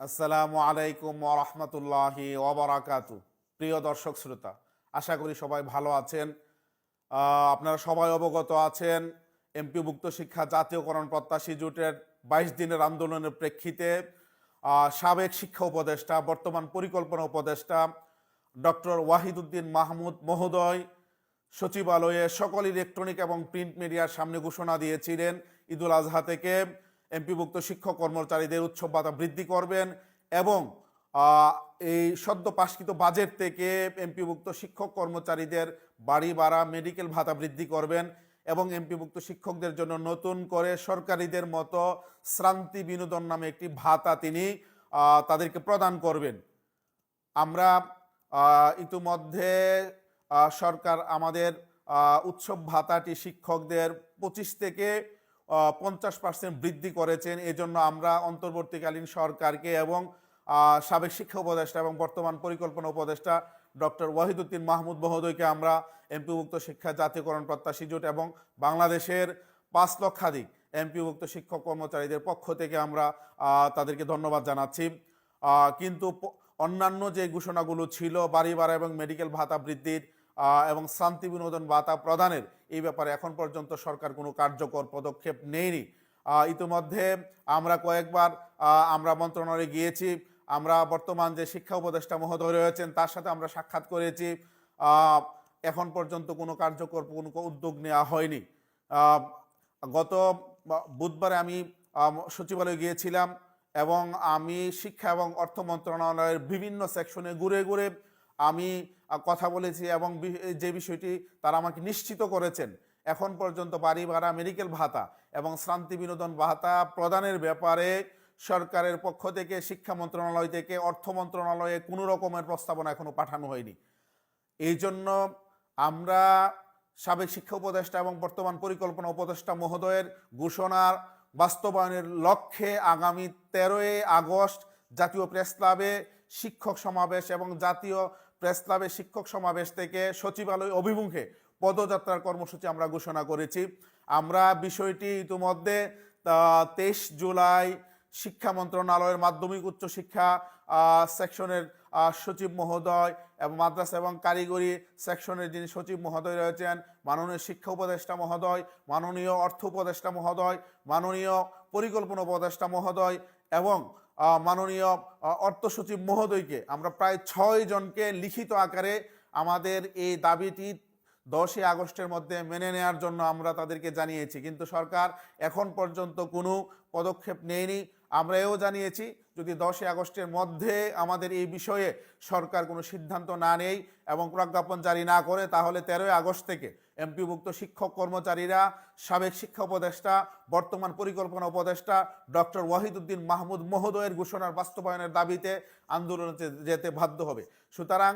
আসসালামু আলাইকুম রহমতুল্লাহি ওবরাকাতু প্রিয় দর্শক শ্রোতা, আশা করি সবাই ভালো আছেন। আপনারা সবাই অবগত আছেন, এমপিভুক্ত শিক্ষা জাতীয়করণ প্রত্যাশী জোটের বাইশ দিনের আন্দোলনের প্রেক্ষিতে সাবেক শিক্ষা উপদেষ্টা, বর্তমান পরিকল্পনা উপদেষ্টা ডক্টর ওয়াহিদুদ্দিন মাহমুদ মহোদয় সচিবালয়ে সকল ইলেকট্রনিক এবং প্রিন্ট মিডিয়ার সামনে ঘোষণা দিয়েছিলেন ঈদুল আজহা থেকে। এমপিভুক্ত শিক্ষক কর্মচারীদের উৎসব ভাতা বৃদ্ধি করবেন এবং এই সদ্য পাশকৃত বাজেট থেকে এমপিভুক্ত শিক্ষক কর্মচারীদের বাড়ি ভাড়া মেডিকেল ভাতা বৃদ্ধি করবেন এবং এমপিভুক্ত শিক্ষকদের জন্য নতুন করে সরকারিদের মতো শ্রান্তি বিনোদন নামে একটি ভাতা তিনি তাদেরকে প্রদান করবেন। আমরা ইতিমধ্যে সরকার আমাদের উৎসব ভাতাটি শিক্ষকদের পঁচিশ থেকে পঞ্চাশ পার্সেন্ট বৃদ্ধি করেছেন। এজন্য আমরা অন্তর্বর্তীকালীন সরকারকে এবং সাবেক শিক্ষা উপদেষ্টা এবং বর্তমান পরিকল্পনা উপদেষ্টা ডক্টর ওয়াহিদুদ্দিন মাহমুদ মহোদয়কে আমরা এমপিভুক্ত শিক্ষা জাতীয়করণ প্রত্যাশী জোট এবং বাংলাদেশের পাঁচ লক্ষাধিক এমপিভুক্ত শিক্ষক কর্মচারীদের পক্ষ থেকে আমরা তাদেরকে ধন্যবাদ জানাচ্ছি। কিন্তু অন্যান্য যে ঘোষণাগুলো ছিল, বাড়ি ভাড়া এবং মেডিকেল ভাতা বৃদ্ধির এবং শান্তি বিনোদন ভাতা প্রদানের এই ব্যাপারে এখন পর্যন্ত সরকার কোনো কার্যকর পদক্ষেপ নেয়নি। ইতিমধ্যে আমরা কয়েকবার আমরা মন্ত্রণালয়ে গিয়েছি, আমরা বর্তমান যে শিক্ষা উপদেষ্টা মহোদয় রয়েছেন, তার সাথে আমরা সাক্ষাৎ করেছি। এখন পর্যন্ত কোনো কার্যকর কোনো উদ্যোগ নেওয়া হয়নি। গত বুধবারে আমি, সচিবালয়ে গিয়েছিলাম এবং আমি শিক্ষা এবং অর্থ মন্ত্রণালয়ের বিভিন্ন সেকশনে ঘুরে ঘুরে আমি কথা বলেছি এবং যে বিষয়টি তারা আমাকে নিশ্চিত করেছেন, এখন পর্যন্ত বাড়ি ভাড়া মেডিকেল ভাতা এবং শ্রান্তি বিনোদন ভাতা প্রদানের ব্যাপারে সরকারের পক্ষ থেকে, শিক্ষা মন্ত্রণালয় থেকে, অর্থ মন্ত্রণালয়ে কোনো রকমের প্রস্তাবনা এখনও পাঠানো হয়নি। এই জন্য আমরা সাবেক শিক্ষা উপদেষ্টা এবং বর্তমান পরিকল্পনা উপদেষ্টা মহোদয়ের ঘোষণার বাস্তবায়নের লক্ষ্যে আগামী তেরোই আগস্ট জাতীয় প্রেস ক্লাবে শিক্ষক সমাবেশ এবং জাতীয় প্রেস ক্লাবে শিক্ষক সমাবেশ থেকে সচিবালয় অভিমুখে পদযাত্রার কর্মসূচি আমরা ঘোষণা করেছি। আমরা বিষয়টি ইতিমধ্যে তেইশ জুলাই শিক্ষা মন্ত্রণালয়ের মাধ্যমিক উচ্চ শিক্ষা সেকশনের সচিব মহোদয় এবং মাদ্রাসা এবং কারিগরি সেকশনের যিনি সচিব মহোদয় রয়েছেন, মাননীয় শিক্ষা উপদেষ্টা মহোদয়, মাননীয় অর্থ উপদেষ্টা মহোদয়, মাননীয় পরিকল্পনা উপদেষ্টা মহোদয় এবং মাননীয় অর্থ সচিব মহোদয়কে আমরা প্রায় ছয় জনকে লিখিত আকারে আমাদের এই দাবিটি দশই আগস্টের মধ্যে মেনে নেওয়ার জন্য আমরা তাদেরকে জানিয়েছি। কিন্তু সরকার এখন পর্যন্ত কোনো পদক্ষেপ নেয়নি। আমরা এও জানিয়েছি, যদি দশই আগস্টের মধ্যে আমাদের এই বিষয়ে সরকার কোনো সিদ্ধান্ত না নেই এবং প্রজ্ঞাপন জারি না করে, তাহলে তেরোই আগস্ট থেকে এমপিভুক্ত শিক্ষক কর্মচারীরা, সাবেক শিক্ষা উপদেষ্টা, বর্তমান পরিকল্পনা উপদেষ্টা, ডক্টর ওয়াহিদুদ্দিন মাহমুদ মহোদয়ের ঘোষণার বাস্তবায়নের দাবিতে আন্দোলনে যেতে বাধ্য হবে। সুতরাং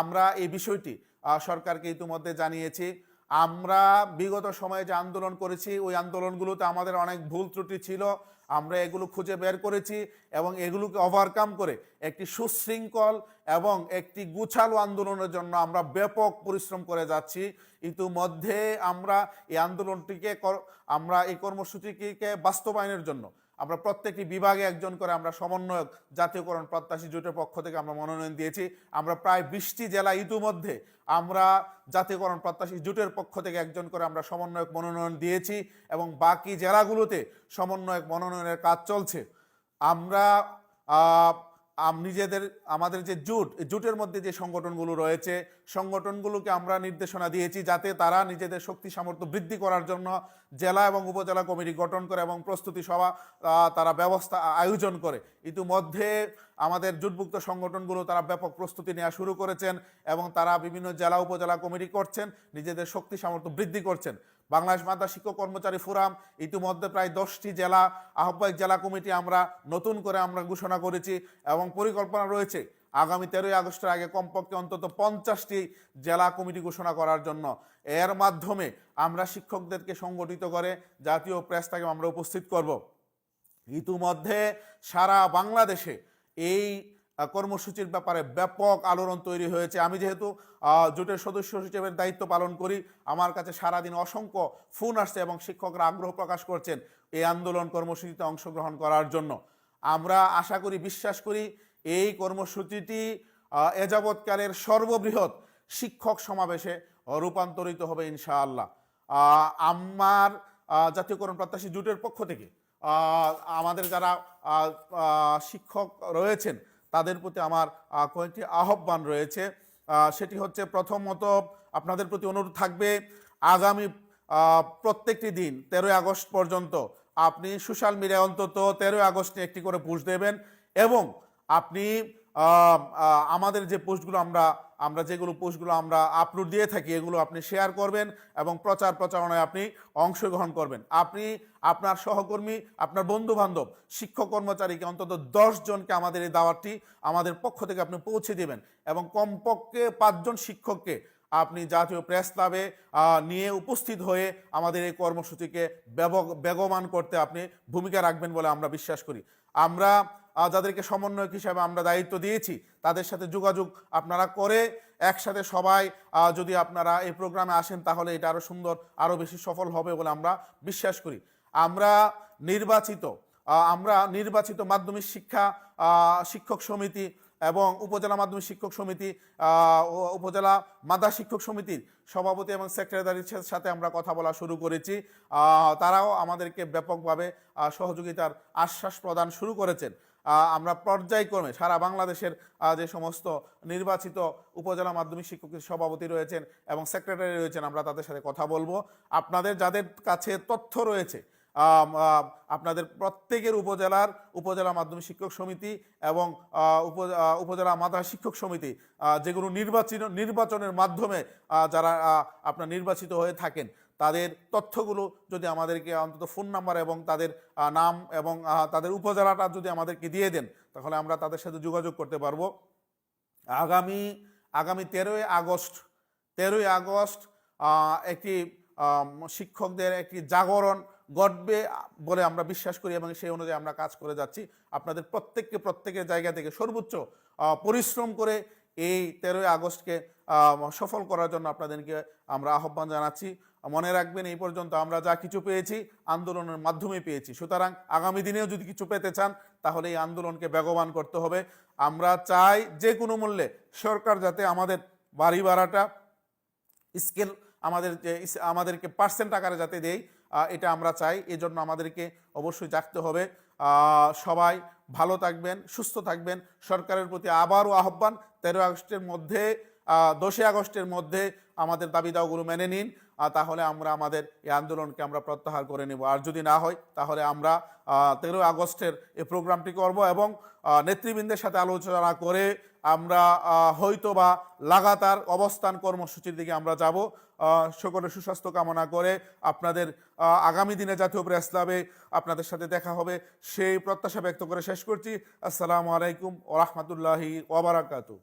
আমরা এই বিষয়টি সরকারকে ইতিমধ্যে জানিয়েছি। আমরা বিগত সময়ে যে আন্দোলন করেছি, ওই আন্দোলনগুলোতে আমাদের অনেক ভুল ত্রুটি ছিল। আমরা এগুলো খুঁজে বের করেছি এবং এগুলোকে ওভারকাম করে একটি সুশৃঙ্খল এবং একটি গুছালো আন্দোলনের জন্য আমরা ব্যাপক পরিশ্রম করে যাচ্ছি। ইতিমধ্যে আমরা এই আন্দোলনটিকে আমরা এই কর্মসূচিকে বাস্তবায়নের জন্য আমরা প্রত্যেকটি বিভাগে একজন করে আমরা সমন্বয়ক জাতীয়করণ প্রত্যাশী জোটের পক্ষ থেকে আমরা মনোনয়ন দিয়েছি। আমরা প্রায় বিশটি জেলা ইতিমধ্যে আমরা জাতীয়করণ প্রত্যাশী জোটের পক্ষ থেকে একজন করে আমরা সমন্বয়ক মনোনয়ন দিয়েছি এবং বাকি জেলাগুলোতে সমন্বয়ক মনোনয়নের কাজ চলছে। আমরা নিজেদের, আমাদের যে জোট জোটের মধ্যে যে সংগঠনগুলো রয়েছে, সংগঠনগুলোকে আমরা নির্দেশনা দিয়েছি যাতে তারা নিজেদের শক্তি সামর্থ্য বৃদ্ধি করার জন্য জেলা এবং উপজেলা কমিটি গঠন করে এবং প্রস্তুতি সভা তারা ব্যবস্থা আয়োজন করে। ইতিমধ্যে আমাদের জোটভুক্ত সংগঠনগুলো তারা ব্যাপক প্রস্তুতি নেওয়া শুরু করেছেন এবং তারা বিভিন্ন জেলা, উপজেলা কমিটি করছেন, নিজেদের শক্তি সামর্থ্য বৃদ্ধি করছেন। বাংলাদেশ মাদ্রাসা শিক্ষক কর্মচারী ফোরাম, ইতিমধ্যে প্রায় দশটি জেলা, আহ্বায়ক জেলা কমিটি আমরা নতুন করে আমরা ঘোষণা করেছি এবং পরিকল্পনা রয়েছে আগামী তেরোই আগস্টের আগে কমপক্ষে অন্তত পঞ্চাশটি জেলা কমিটি ঘোষণা করার জন্য। এর মাধ্যমে আমরা শিক্ষকদেরকে সংগঠিত করে জাতীয় প্রেস তাকে আমরা উপস্থিত করব। ইতিমধ্যে সারা বাংলাদেশে এই কর্মসূচির ব্যাপারে ব্যাপক আলোড়ন তৈরি হয়েছে। আমি যেহেতু জোটের সদস্য হিসেবে দায়িত্ব পালন করি আমার কাছে সারাদিন অসংখ্য ফোন আসছে এবং শিক্ষকরা আগ্রহ প্রকাশ করছেন এই আন্দোলন কর্মসূচিতে অংশগ্রহণ করার জন্য। আমরা আশা করি বিশ্বাস করি এই কর্মসূচিটি আহ, এ যাবৎকালের সর্ববৃহৎ শিক্ষক সমাবেশে রূপান্তরিত হবে ইনশাআল্লাহ। আমার জাতীয়করণ প্রত্যাশী জুটের পক্ষ থেকে আমাদের যারা শিক্ষক রয়েছেন তাদের প্রতি আমার কয়েকটি আহ্বান রয়েছে। সেটি হচ্ছে প্রথমত আপনাদের প্রতি অনুরোধ থাকবে, আগামী প্রত্যেকটি দিন তেরোই আগস্ট পর্যন্ত আপনি সোশ্যাল মিডিয়ায় অন্তত তেরোই আগস্টে একটি করে পোস্ট দেবেন এবং আপনি আমাদের যে পোস্টগুলো আমরা আমরা যেগুলো পোস্টগুলো আমরা আপলোড দিয়ে থাকি, এগুলো আপনি শেয়ার করবেন এবং প্রচার প্রচারণায় আপনি অংশগ্রহণ করবেন। আপনি, আপনার সহকর্মী, আপনার বন্ধু বান্ধব শিক্ষক কর্মচারীকে অন্তত জনকে আমাদের এই দাওয়াতটি আমাদের পক্ষ থেকে আপনি পৌঁছে দেবেন এবং কমপক্ষে পাঁচজন শিক্ষককে আপনি জাতীয় প্রেস ক্লাবে নিয়ে উপস্থিত হয়ে আমাদের এই কর্মসূচিকে বেগমান করতে আপনি ভূমিকা রাখবেন বলে আমরা বিশ্বাস করি। আমরা যাদেরকে সমন্বয়ক হিসাবে আমরা দায়িত্ব দিয়েছি, তাদের সাথে যোগাযোগ আপনারা করে একসাথে সবাই যদি আপনারা এই প্রোগ্রামে আসেন তাহলে এটা আরও সুন্দর আরও বেশি সফল হবে বলে আমরা বিশ্বাস করি। আমরা নির্বাচিত আমরা নির্বাচিত মাধ্যমিক শিক্ষা শিক্ষক সমিতি এবং উপজেলা মাধ্যমিক শিক্ষক সমিতি উপজেলা মাদা শিক্ষক সমিতির সভাপতি এবং সেক্রেটারির সাথে আমরা কথা বলা শুরু করেছি। তারাও আমাদেরকে ব্যাপকভাবে সহযোগিতার আশ্বাস প্রদান শুরু করেছেন। আমরা পর্যায়ক্রমে সারা বাংলাদেশের যে সমস্ত নির্বাচিত উপজেলা মাধ্যমিক শিক্ষক সভাপতি রয়েছেন এবং সেক্রেটারি রয়েছেন, আমরা তাদের সাথে কথা বলব। আপনাদের যাদের কাছে তথ্য রয়েছে আপনাদের প্রত্যেকের উপজেলার উপজেলা মাধ্যমিক শিক্ষক সমিতি এবং উপ- উপজেলা মাদ্রাসা শিক্ষক সমিতি যেগুলো নির্বাচন নির্বাচনের মাধ্যমে যারা আপনার নির্বাচিত হয়ে থাকেন, তাদের তথ্যগুলো যদি আমাদেরকে অন্তত ফোন নাম্বার এবং তাদের নাম এবং তাদের উপজেলাটা যদি আমাদেরকে দিয়ে দেন, তাহলে আমরা তাদের সাথে যোগাযোগ করতে পারব। আগামী আগামী তেরোই আগস্ট তেরোই আগস্ট একটি শিক্ষকদের একটি জাগরণ ঘটবে বলে আমরা বিশ্বাস করি এবং সেই অনুযায়ী আমরা কাজ করে যাচ্ছি। আপনাদের প্রত্যেককে প্রত্যেকের জায়গা থেকে সর্বোচ্চ পরিশ্রম করে এই তেরোই আগস্টকে সফল করার জন্য আপনাদেরকে আমরা আহ্বান জানাচ্ছি। মনে রাখবেন এই পর্যন্ত আমরা যা কিছু পেয়েছি আন্দোলনের মাধ্যমে পেয়েছি। সুতরাং আগামী দিনেও যদি কিছু পেতে চান, তাহলে এই আন্দোলনকে বেগবান করতে হবে। আমরা চাই যে কোনো মূল্যে সরকার যাতে আমাদের বাড়ি ভাড়াটা, স্কেল আমাদের যে, আমাদেরকে পার্সেন্ট আকারে যাতে দেয় এটা আমরা চাই। এজন্য আমাদেরকে অবশ্যই জাগতে হবে। সবাই ভালো থাকবেন, সুস্থ থাকবেন। সরকারের প্রতি আবারও আহ্বান তেরো আগস্টের মধ্যে দশই আগস্টের মধ্যে আমাদের দাবি দাওগুলো মেনে নিন। তাহলে আমরা আমাদের এই আন্দোলনকে আমরা প্রত্যাহার করে নেব। আর যদি না হয়, তাহলে আমরা তেরোই আগস্টের এই প্রোগ্রামটি করব এবং নেতৃবৃন্দের সাথে আলোচনা করে আমরা হয়তো বা লাগাতার অবস্থান কর্মসূচির দিকে আমরা যাব। সকলের সুস্বাস্থ্য কামনা করে আপনাদের আগামী দিনে জাতীয় প্রেস আপনাদের সাথে দেখা হবে। সেই প্রত্যাশা ব্যক্ত করে শেষ করছি। আসসালামু আলাইকুম রহমতুল্লাহি ওবরাকাতু